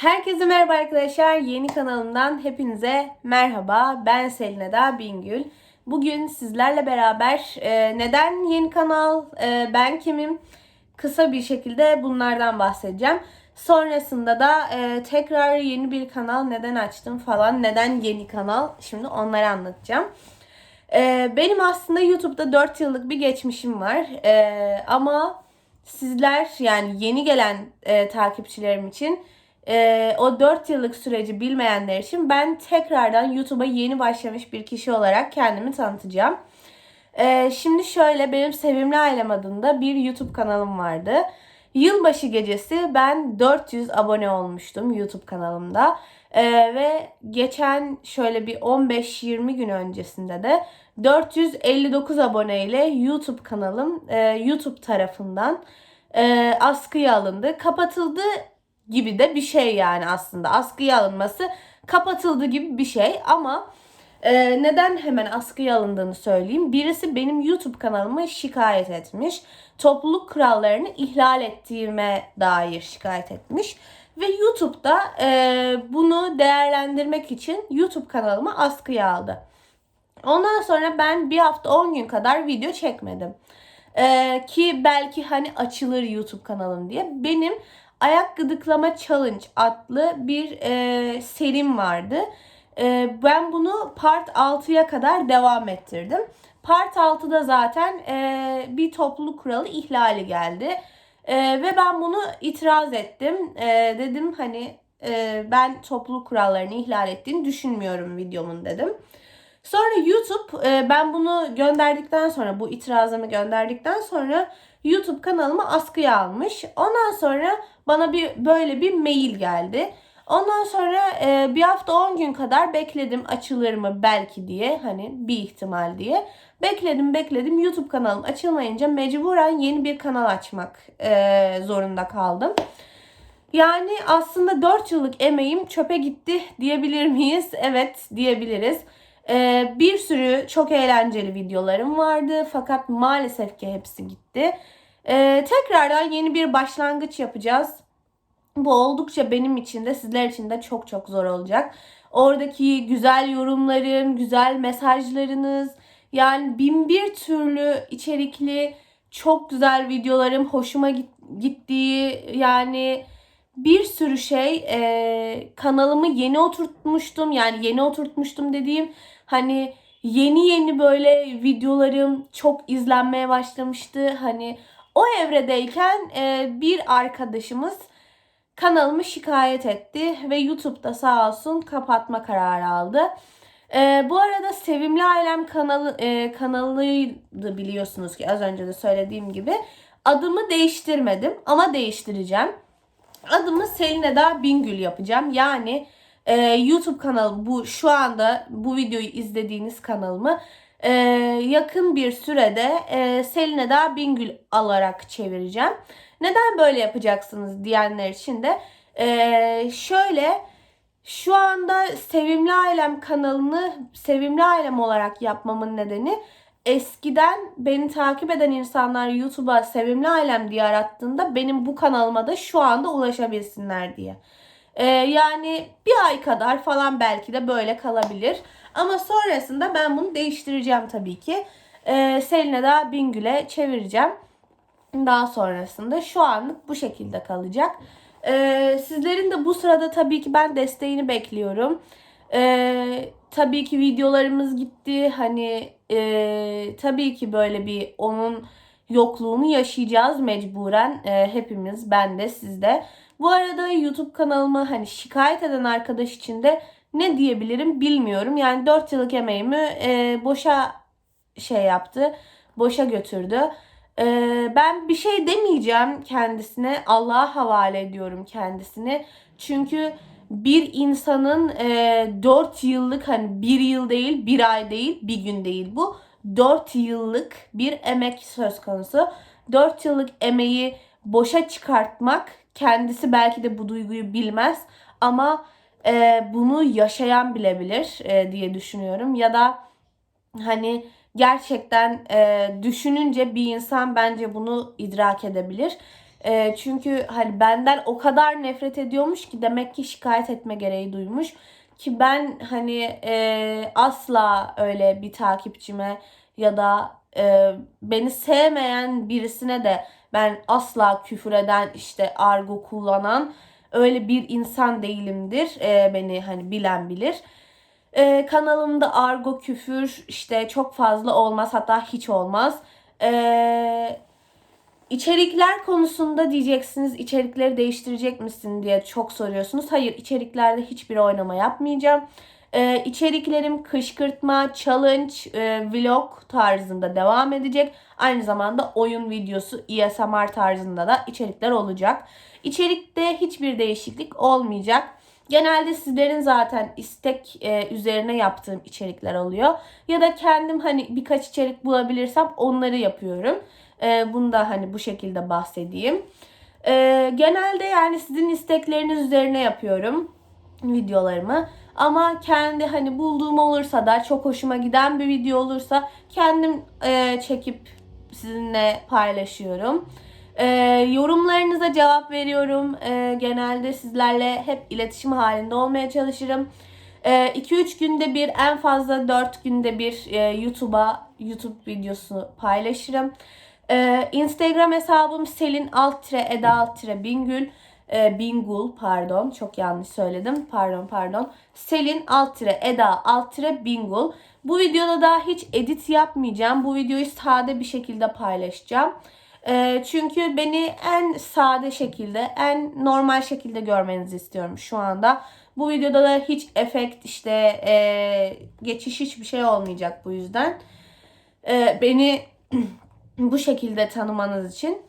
Herkese merhaba arkadaşlar. Yeni kanalımdan hepinize merhaba. Ben Selin Eda Bingül. Bugün sizlerle beraber e, neden yeni kanal, e, ben kimim kısa bir şekilde bunlardan bahsedeceğim. Sonrasında da e, tekrar yeni bir kanal neden açtım falan, neden yeni kanal şimdi onları anlatacağım. E, benim aslında YouTube'da 4 yıllık bir geçmişim var. E, ama sizler yani yeni gelen e, takipçilerim için e, o 4 yıllık süreci bilmeyenler için ben tekrardan YouTube'a yeni başlamış bir kişi olarak kendimi tanıtacağım. E, şimdi şöyle benim Sevimli Ailem adında bir YouTube kanalım vardı. Yılbaşı gecesi ben 400 abone olmuştum YouTube kanalımda. E, ve geçen şöyle bir 15-20 gün öncesinde de 459 aboneyle YouTube kanalım e, YouTube tarafından e, askıya alındı. Kapatıldı gibi de bir şey yani aslında. Askıya alınması kapatıldı gibi bir şey ama e, neden hemen askıya alındığını söyleyeyim. Birisi benim YouTube kanalımı şikayet etmiş. Topluluk kurallarını ihlal ettiğime dair şikayet etmiş. Ve YouTube'da e, bunu değerlendirmek için YouTube kanalımı askıya aldı. Ondan sonra ben bir hafta 10 gün kadar video çekmedim. Ee, ki belki hani açılır YouTube kanalım diye. Benim ayak gıdıklama challenge adlı bir e, serim vardı. E, ben bunu part 6'ya kadar devam ettirdim. Part 6'da zaten e, bir topluluk kuralı ihlali geldi. E, ve ben bunu itiraz ettim. E, dedim hani e, ben topluluk kurallarını ihlal ettiğini düşünmüyorum videomun dedim. Sonra YouTube e, ben bunu gönderdikten sonra bu itirazımı gönderdikten sonra YouTube kanalıma askıya almış. Ondan sonra bana bir böyle bir mail geldi. Ondan sonra e, bir hafta 10 gün kadar bekledim açılır mı belki diye hani bir ihtimal diye. Bekledim bekledim YouTube kanalım açılmayınca mecburen yeni bir kanal açmak e, zorunda kaldım. Yani aslında 4 yıllık emeğim çöpe gitti diyebilir miyiz? Evet diyebiliriz. Ee, bir sürü çok eğlenceli videolarım vardı fakat maalesef ki hepsi gitti. Ee, tekrardan yeni bir başlangıç yapacağız. Bu oldukça benim için de sizler için de çok çok zor olacak. Oradaki güzel yorumlarım, güzel mesajlarınız, yani bin bir türlü içerikli çok güzel videolarım hoşuma gittiği yani bir sürü şey e, kanalımı yeni oturtmuştum. Yani yeni oturtmuştum dediğim hani yeni yeni böyle videolarım çok izlenmeye başlamıştı. Hani o evredeyken e, bir arkadaşımız kanalımı şikayet etti ve YouTube'da sağ olsun kapatma kararı aldı. E, bu arada Sevimli Ailem kanalı e, kanalıydı biliyorsunuz ki az önce de söylediğim gibi. Adımı değiştirmedim ama değiştireceğim. Adımı Selin Eda Bingül yapacağım. Yani e, YouTube kanalı bu şu anda bu videoyu izlediğiniz kanalımı e, yakın bir sürede e, Selin Eda Bingül alarak çevireceğim. Neden böyle yapacaksınız diyenler için de e, şöyle şu anda Sevimli Ailem kanalını Sevimli Ailem olarak yapmamın nedeni eskiden beni takip eden insanlar YouTube'a Sevimli Ailem diye arattığında benim bu kanalıma da şu anda ulaşabilsinler diye. Ee, yani bir ay kadar falan belki de böyle kalabilir. Ama sonrasında ben bunu değiştireceğim tabii ki. Ee, Selin daha Bingül'e çevireceğim. Daha sonrasında şu anlık bu şekilde kalacak. Ee, sizlerin de bu sırada tabii ki ben desteğini bekliyorum. Ee, tabii ki videolarımız gitti. Hani e, tabii ki böyle bir onun yokluğunu yaşayacağız mecburen. E, hepimiz ben de siz de. Bu arada YouTube kanalımı hani şikayet eden arkadaş için de ne diyebilirim bilmiyorum. Yani 4 yıllık emeğimi e, boşa şey yaptı. Boşa götürdü. E, ben bir şey demeyeceğim kendisine. Allah'a havale ediyorum kendisini. Çünkü bir insanın e, 4 yıllık hani bir yıl değil, bir ay değil, bir gün değil bu. 4 yıllık bir emek söz konusu. 4 yıllık emeği boşa çıkartmak kendisi belki de bu duyguyu bilmez ama e, bunu yaşayan bilebilir e, diye düşünüyorum. Ya da hani gerçekten e, düşününce bir insan bence bunu idrak edebilir. E, çünkü hani benden o kadar nefret ediyormuş ki demek ki şikayet etme gereği duymuş. Ki ben hani e, asla öyle bir takipçime ya da e, beni sevmeyen birisine de ben asla küfür eden işte argo kullanan öyle bir insan değilimdir. E, beni hani bilen bilir. E, kanalımda argo küfür işte çok fazla olmaz hatta hiç olmaz. E, içerikler konusunda diyeceksiniz içerikleri değiştirecek misin diye çok soruyorsunuz. Hayır içeriklerde hiçbir oynama yapmayacağım. Ee, içeriklerim kışkırtma, challenge, e, vlog tarzında devam edecek. Aynı zamanda oyun videosu, ASMR tarzında da içerikler olacak. İçerikte hiçbir değişiklik olmayacak. Genelde sizlerin zaten istek e, üzerine yaptığım içerikler oluyor. Ya da kendim hani birkaç içerik bulabilirsem onları yapıyorum. E, bunu da hani bu şekilde bahsedeyim. E, genelde yani sizin istekleriniz üzerine yapıyorum videolarımı. Ama kendi hani bulduğum olursa da çok hoşuma giden bir video olursa kendim e, çekip sizinle paylaşıyorum. E, yorumlarınıza cevap veriyorum. E, genelde sizlerle hep iletişim halinde olmaya çalışırım. 2-3 e, günde bir en fazla 4 günde bir e, YouTube'a YouTube videosu paylaşırım. E, Instagram hesabım Selin alt Eda alt Bingül. E, Bingul pardon çok yanlış söyledim. Pardon pardon. Selin alt Eda alt Bingul bu videoda da hiç edit yapmayacağım. Bu videoyu sade bir şekilde paylaşacağım. E, çünkü beni en sade şekilde en normal şekilde görmenizi istiyorum şu anda. Bu videoda da hiç efekt işte e, geçiş hiçbir şey olmayacak bu yüzden. E, beni bu şekilde tanımanız için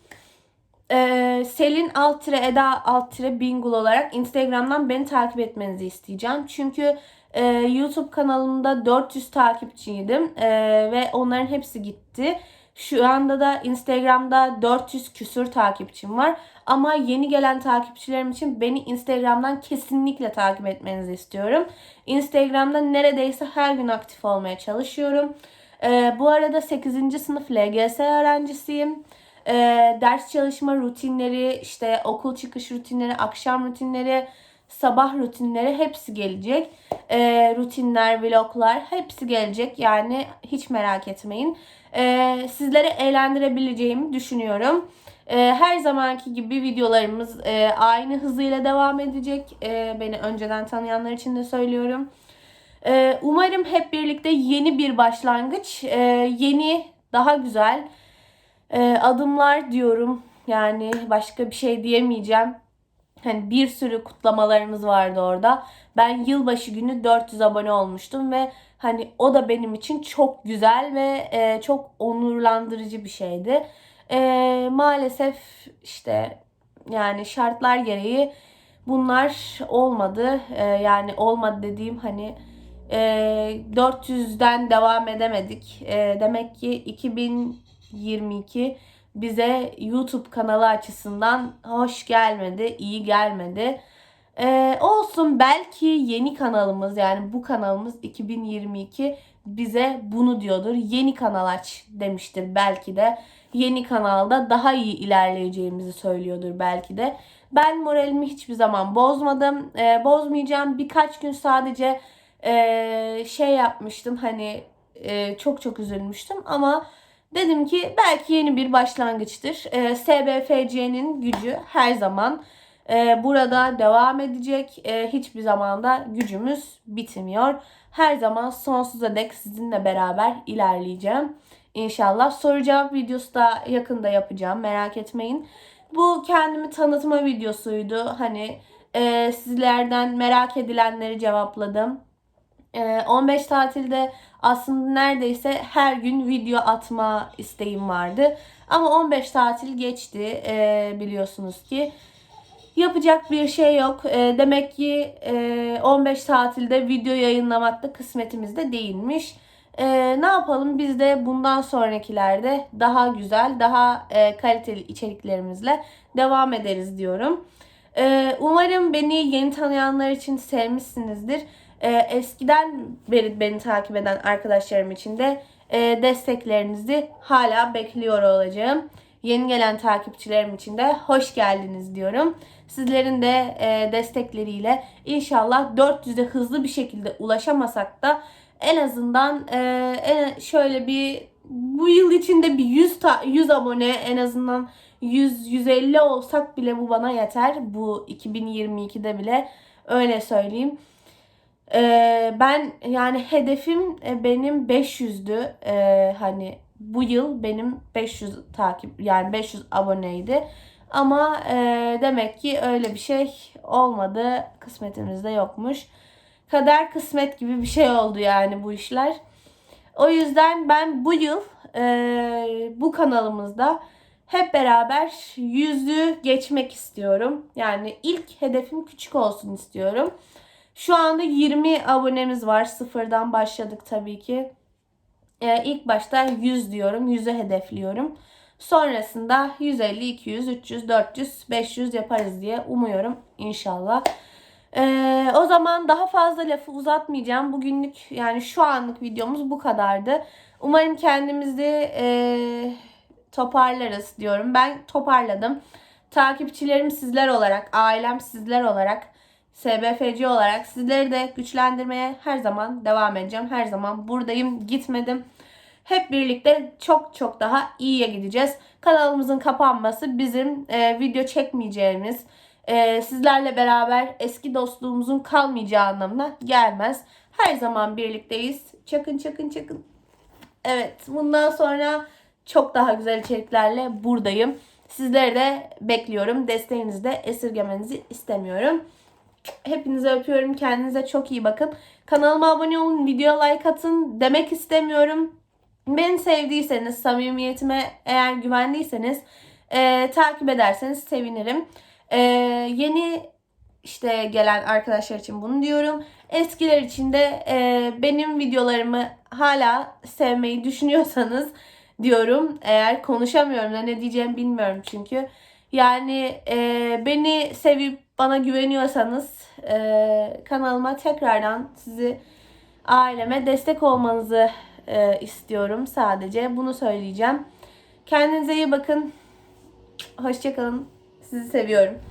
ee, Selin alt Eda alt Bingul olarak Instagram'dan beni takip etmenizi isteyeceğim. Çünkü e, YouTube kanalımda 400 takipçiydim e, ve onların hepsi gitti. Şu anda da Instagram'da 400 küsür takipçim var. Ama yeni gelen takipçilerim için beni Instagram'dan kesinlikle takip etmenizi istiyorum. Instagram'da neredeyse her gün aktif olmaya çalışıyorum. Ee, bu arada 8. sınıf LGS öğrencisiyim e, ders çalışma rutinleri, işte okul çıkış rutinleri, akşam rutinleri, sabah rutinleri hepsi gelecek. E, rutinler, vloglar hepsi gelecek. Yani hiç merak etmeyin. E, sizlere eğlendirebileceğimi düşünüyorum. E, her zamanki gibi videolarımız e, aynı hızıyla devam edecek. E, beni önceden tanıyanlar için de söylüyorum. E, umarım hep birlikte yeni bir başlangıç, e, yeni, daha güzel, e, adımlar diyorum. Yani başka bir şey diyemeyeceğim. Hani bir sürü kutlamalarımız vardı orada. Ben yılbaşı günü 400 abone olmuştum ve hani o da benim için çok güzel ve e, çok onurlandırıcı bir şeydi. E, maalesef işte yani şartlar gereği bunlar olmadı. E, yani olmadı dediğim hani e, 400'den devam edemedik. E, demek ki 2000 22 bize YouTube kanalı açısından hoş gelmedi, iyi gelmedi. Ee, olsun belki yeni kanalımız yani bu kanalımız 2022 bize bunu diyordur. Yeni kanal aç demiştir belki de. Yeni kanalda daha iyi ilerleyeceğimizi söylüyordur belki de. Ben moralimi hiçbir zaman bozmadım. Ee, bozmayacağım. Birkaç gün sadece e, şey yapmıştım hani e, çok çok üzülmüştüm ama Dedim ki belki yeni bir başlangıçtır. E, ee, SBFC'nin gücü her zaman e, burada devam edecek. E, hiçbir zamanda gücümüz bitmiyor. Her zaman sonsuza dek sizinle beraber ilerleyeceğim. İnşallah soru cevap videosu da yakında yapacağım. Merak etmeyin. Bu kendimi tanıtma videosuydu. Hani e, sizlerden merak edilenleri cevapladım. 15 ee, tatilde aslında neredeyse her gün video atma isteğim vardı. Ama 15 tatil geçti ee, biliyorsunuz ki. Yapacak bir şey yok. Ee, demek ki 15 tatilde video yayınlamak da kısmetimizde değilmiş. ne yapalım biz de bundan sonrakilerde daha güzel, daha e, kaliteli içeriklerimizle devam ederiz diyorum. umarım beni yeni tanıyanlar için sevmişsinizdir e, eskiden beri beni takip eden arkadaşlarım için de e, desteklerinizi hala bekliyor olacağım. Yeni gelen takipçilerim için de hoş geldiniz diyorum. Sizlerin de e, destekleriyle inşallah 400'e hızlı bir şekilde ulaşamasak da en azından e, en, şöyle bir bu yıl içinde bir 100 ta, 100 abone en azından 100 150 olsak bile bu bana yeter. Bu 2022'de bile öyle söyleyeyim. Ee, ben yani hedefim e, benim 500'dü. Ee, hani bu yıl benim 500 takip yani 500 aboneydi. Ama e, demek ki öyle bir şey olmadı. Kısmetimizde yokmuş. Kader kısmet gibi bir şey oldu yani bu işler. O yüzden ben bu yıl e, bu kanalımızda hep beraber yüzü geçmek istiyorum. Yani ilk hedefim küçük olsun istiyorum. Şu anda 20 abonemiz var. Sıfırdan başladık tabii ki. Ee, ilk başta 100 diyorum. 100'ü hedefliyorum. Sonrasında 150, 200, 300, 400, 500 yaparız diye umuyorum inşallah. Ee, o zaman daha fazla lafı uzatmayacağım. Bugünlük yani şu anlık videomuz bu kadardı. Umarım kendimizi e, toparlarız diyorum. Ben toparladım. Takipçilerim sizler olarak, ailem sizler olarak, SBFC olarak sizleri de güçlendirmeye her zaman devam edeceğim. Her zaman buradayım, gitmedim. Hep birlikte çok çok daha iyiye gideceğiz. Kanalımızın kapanması bizim e, video çekmeyeceğimiz, e, sizlerle beraber eski dostluğumuzun kalmayacağı anlamına gelmez. Her zaman birlikteyiz. Çakın çakın çakın. Evet bundan sonra çok daha güzel içeriklerle buradayım. Sizleri de bekliyorum. Desteğinizi de esirgemenizi istemiyorum. Hepinizi öpüyorum. Kendinize çok iyi bakın. Kanalıma abone olun, video like atın demek istemiyorum. Beni sevdiyseniz, samimiyetime eğer güvendiyseniz e, takip ederseniz sevinirim. E, yeni işte gelen arkadaşlar için bunu diyorum. Eskiler için de e, benim videolarımı hala sevmeyi düşünüyorsanız diyorum. Eğer konuşamıyorum da ne diyeceğimi bilmiyorum çünkü. Yani e, beni sevip bana güveniyorsanız e, kanalıma tekrardan sizi aileme destek olmanızı e, istiyorum sadece. Bunu söyleyeceğim. Kendinize iyi bakın. Hoşçakalın. Sizi seviyorum.